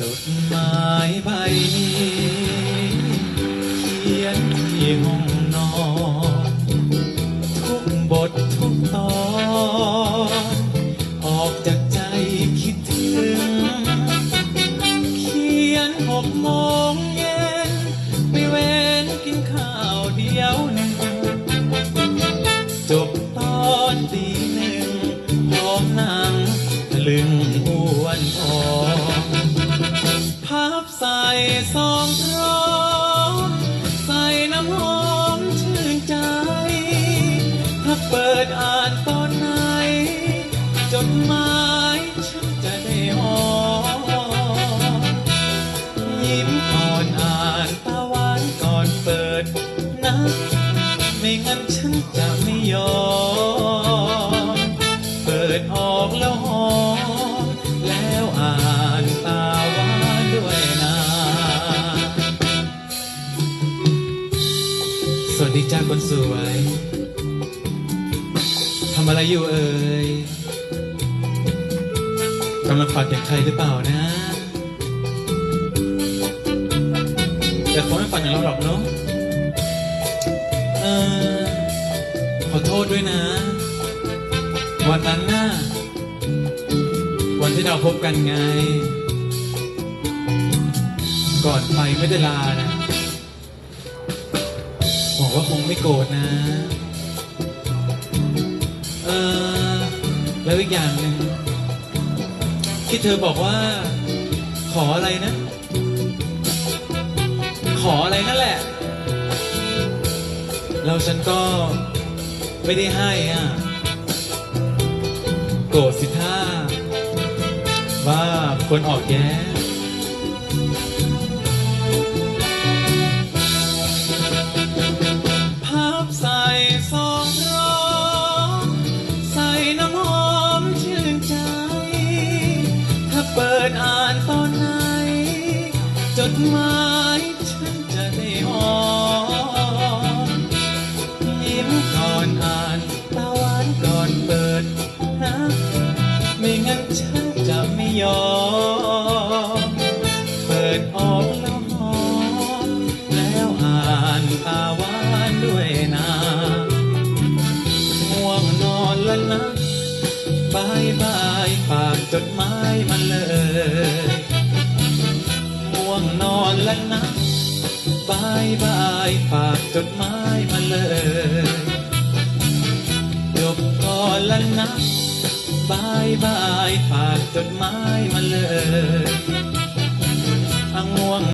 จดหมายใบนี้เขียนที่ห้องนอนทุกบททุกตอน ออกจากใจคิดถึง เขียนหกโมงเย็น ไม่เว้นกินข้าวเดียวหนึ่งจบ ไม่งั้นฉันจะไม่ยอม เปิดออกแล้วหอม แล้วอ่านตาหวานด้วยนะสวัสดีจ้าคนสวย ทำอะไรอยู่เอ่ยกำลังฝันถึงใครหรือเปล่านะแต่คงไม่ฝันอย่างเราหรอกเนาะ ษด้วยนะ วันนั้นน่ะวันที่เราพบกันไง ก่อนไปไม่ได้ลานะบอกว่าคงไม่โกรธนะ เออ แล้วอีกอย่างหนึ่งที่เธอบอกว่า ขออะไรนะ ขออะไรนั่นแหละแล้วฉันก็ ไม่ได้ให้อะโกรธสิท่าว่าคนออกแย้พับใส่ซองร้อนใส่น้ำหอมชื่นใจถ้าเปิดอ่านตอนไหน จดมา อนอ่านตาหวานก่อนเปิดนะไม่งั้นฉันจะไม่ยอม เปิดออกแล้วหอมแล้วอ่านตาหวานด้วยนะง่วงนอนแล้วนะบายบายฝากจดหมายมาเลยง่วงนอนแล้วนะบายบายฝากจดหมายมาเลย ละนะบายบายฝากจดหมายมาเลยอะง่วง